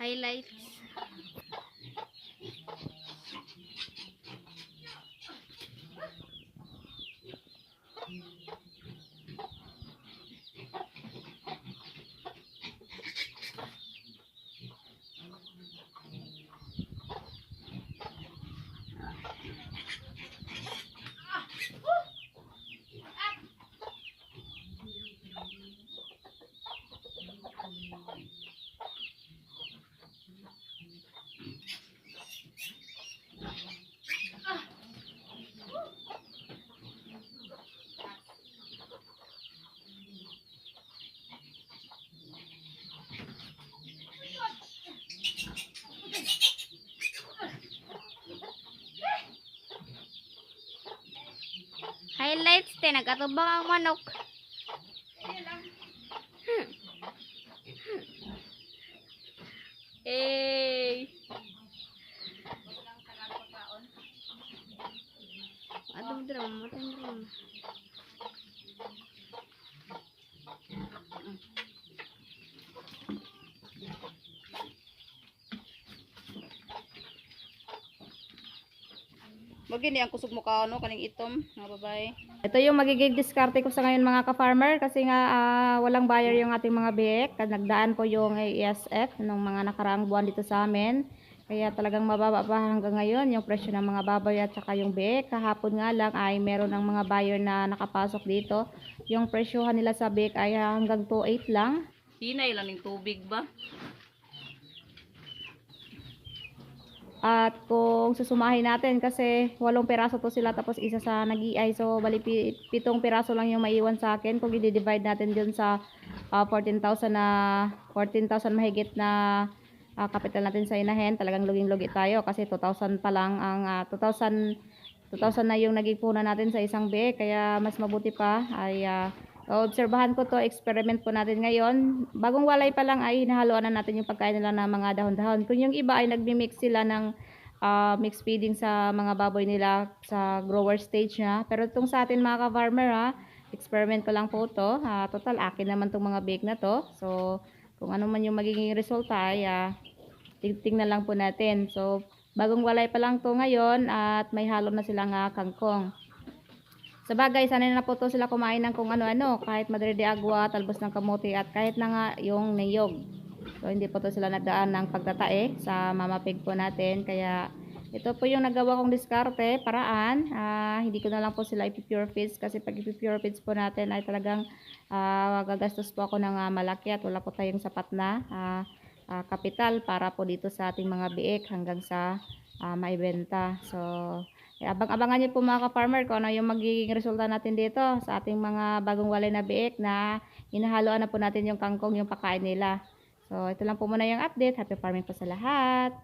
highlights. Highlights te, nagkatubang ang manok. Hmm. Hmm. Eh. Atong drum, atong drum. Magini ang kusog mo ka ano kaning itom nga babae. Ito yung magiging diskarte ko sa ngayon mga ka-farmer kasi nga ah, walang buyer yung ating mga biik. Nagdaan po yung ASF nung mga nakaraang buwan dito sa amin. Kaya talagang mababa pa hanggang ngayon yung presyo ng mga baboy at saka yung biik. Kahapon nga lang ay meron ng mga buyer na nakapasok dito. Yung presyohan nila sa biik ay hanggang 2.8 lang. Hinay lang ning tubig ba? At kung susumahin natin kasi walong piraso to sila tapos isa sa nag-iay so bali pi- pitong piraso lang yung maiwan sa akin kung i-divide natin dun sa ah, 14,000 na 14,000 mahigit na ah, capital natin sa inahen talagang luging-lugi tayo kasi 2,000 pa lang ang ah, 2,000 2,000 na yung naging puhunan natin sa isang big kaya mas mabuti pa ay ah, obserbahan ko to experiment po natin ngayon. Bagong walay pa lang ay hinahaluan na natin yung pagkain nila ng mga dahon-dahon. Kung yung iba ay nagmi-mix sila ng ah, mix feeding sa mga baboy nila sa grower stage na pero itong sa atin mga ka-farmer ha experiment ko lang po to. Ah, total akin naman tong mga bake na to. So kung ano man yung magiging resulta ay ah, tingnan lang po natin. So bagong walay pa lang to ngayon at may halo na silang ah, kangkong sa bagay, sanay na po to sila kumain ng kung ano-ano, kahit madre de agua, talbos ng kamote, at kahit na nga yung niyog. So, hindi po to sila nagdaan ng pagtatae sa mama pig po natin. Kaya, ito po yung nagawa kong diskarte, paraan. Ah, hindi ko na lang po sila ipipure feeds kasi pag ipipure feeds po natin ay talagang ah, gagastos po ako ng ah, malaki at wala po tayong sapat na ah, ah, kapital para po dito sa ating mga biik hanggang sa ah, maibenta. So, abang-abangan niyo po mga ka-farmer kung ano yung magiging resulta natin dito sa ating mga bagong walay na biik na inahaluan na po natin yung kangkong yung pakain nila. So, ito lang po muna yung update. Happy farming po sa lahat.